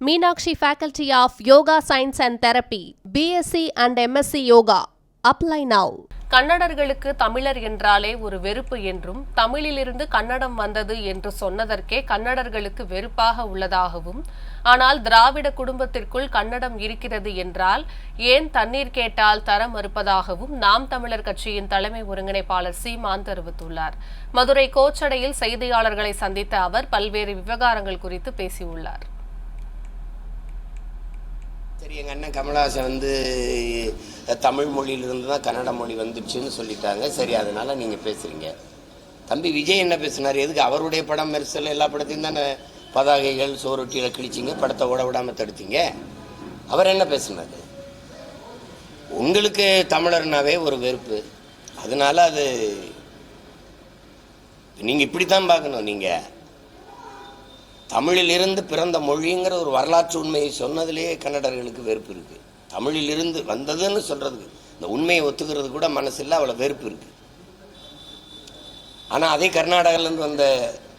Meenakshi faculty of yoga science and therapy BSc and MSc yoga apply now கன்னடர்களுக்கு தமிழர் என்றாலே ஒரு வெறுப்பு என்றும் தமிழிலிருந்து கன்னடம் வந்தது என்று சொன்னதற்கே கன்னடர்களுக்கு வெறுப்பாக உள்ளதாகவும் ஆனால் திராவிட குடும்பத்திற்குள் கன்னடம் இருக்கிறது என்றால் ஏன் தண்ணீர் கேட்டால் தர மறுப்பதாகவும் நாம் தமிழர் கட்சியின் தலைமை ஒருங்கிணைப்பாளர் சீமான் தெரிவித்துள்ளார். மதுரை கோச்சடையில் செய்தியாளர்களை சந்தித்த அவர் பல்வேறு விவகாரங்கள் குறித்து பேசியுள்ளார். சரி எங்கள் அண்ணன் கமலஹாசன் வந்து தமிழ் மொழியிலிருந்து தான் கன்னட மொழி வந்துச்சுன்னு சொல்லிட்டாங்க. சரி அதனால் நீங்கள் பேசுகிறீங்க தம்பி விஜய் என்ன பேசினார்? எதுக்கு அவருடைய படம் மெர்சல் எல்லா படத்தையும் தானே பதாகைகள் சோரொட்டியில் கிழிச்சிங்க படத்தை ஓட விடாமல் தடுத்தீங்க? அவர் என்ன பேசினார்? உங்களுக்கு தமிழர்னாவே ஒரு வெறுப்பு. அதனால அது நீங்கள் இப்படி தான் பார்க்கணும் நீங்கள் தமிழிலிருந்து பிறந்த மொழிங்கிற ஒரு வரலாற்று உண்மையை சொன்னதிலேயே கன்னடர்களுக்கு வெறுப்பு இருக்குது தமிழிலிருந்து வந்ததுன்னு சொல்கிறதுக்கு இந்த உண்மையை ஒத்துக்கிறது கூட மனசில் அவ்வளோ வெறுப்பு இருக்குது ஆனால் அதே கர்நாடகாலேருந்து வந்த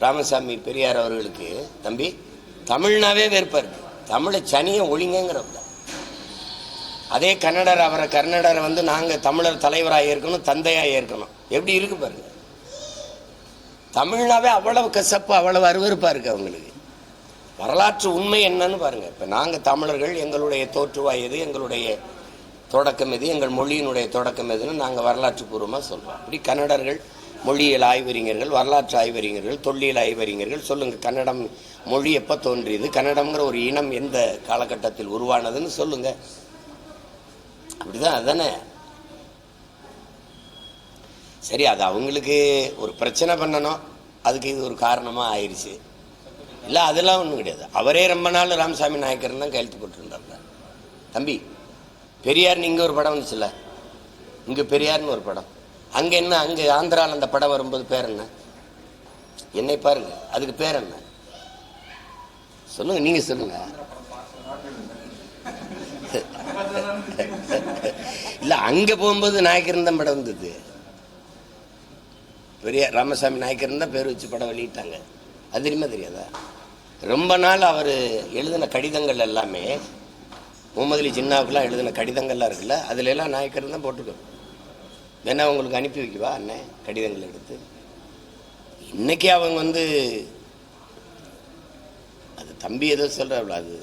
ராமசாமி பெரியார் அவர்களுக்கு தம்பி தமிழ்னாவே வெறுப்பாக இருக்குது தமிழை சனியை ஒழிங்கங்கிறப்ப அதே கன்னடர் அவரை கன்னடரை வந்து நாங்கள் தமிழர் தலைவராக ஏற்கணும் தந்தையாக ஏற்கணும். எப்படி இருக்கு பாருங்க. தமிழ்னாவே அவ்வளவு கசப்பு அவ்வளவு அருவறுப்பாக இருக்குது அவங்களுக்கு. வரலாற்று உண்மை என்னன்னு பாருங்கள் இப்போ நாங்கள் தமிழர்கள் எங்களுடைய தோற்றுவாய் எது எங்களுடைய தொடக்கம் எது எங்கள் மொழியினுடைய தொடக்கம் எதுன்னு நாங்கள் வரலாற்று பூர்வமாக சொல்கிறோம் அப்படி கன்னடர்கள் மொழியியல் ஆய்வறிஞர்கள் வரலாற்று ஆய்வறிஞர்கள் தொல்லியல் ஆய்வறிஞர்கள் சொல்லுங்கள் கன்னடம் மொழி எப்போ தோன்றியது கன்னடம்ங்கிற ஒரு இனம் எந்த காலகட்டத்தில் உருவானதுன்னு சொல்லுங்கள் அப்படிதான் அதானே? சரி அது அவங்களுக்கு ஒரு பிரச்சனை பண்ணணும். அதுக்கு இது ஒரு காரணமாக ஆயிடுச்சு இல்லை அதெல்லாம் ஒன்றும் கிடையாது. அவரே ரொம்ப நாள் ராமசாமி நாயக்கர் தான் கையெழுத்து போட்டுருந்தாங்க தம்பி பெரியார்னு இங்கே ஒரு படம் வந்துச்சுல்ல? இங்கே பெரியார்னு ஒரு படம். அங்கே என்ன அங்கே ஆந்திராவில் அந்த படம் வரும்போது பேர் என்ன? என்னை பாருங்க அதுக்கு பேர் என்ன? சொல்லுங்க நீங்க சொல்லுங்க. இல்ல அங்க போகும்போது நாயக்கர் தான் படம் வந்தது. பெரிய ராமசாமி நாயக்கர் தான் பேர் வச்சு படம் வெளியிட்டாங்க. அது தெரியுமா தெரியாதா? ரொம்ப நாள் அவர் எழுதின கடிதங்கள் எல்லாமே முகமது அலி ஜின்னாவுக்குலாம் எழுதின கடிதங்கள்லாம் இருக்குல்ல அதுல எல்லாம் நாயக்கர் தான் போட்டுக்கணும் வேணா உங்களுக்கு அனுப்பி வைக்கவா அண்ணன் கடிதங்கள் எடுத்து? இன்னைக்கு அவங்க வந்து அது தம்பி ஏதோ சொல்கிறாள் அது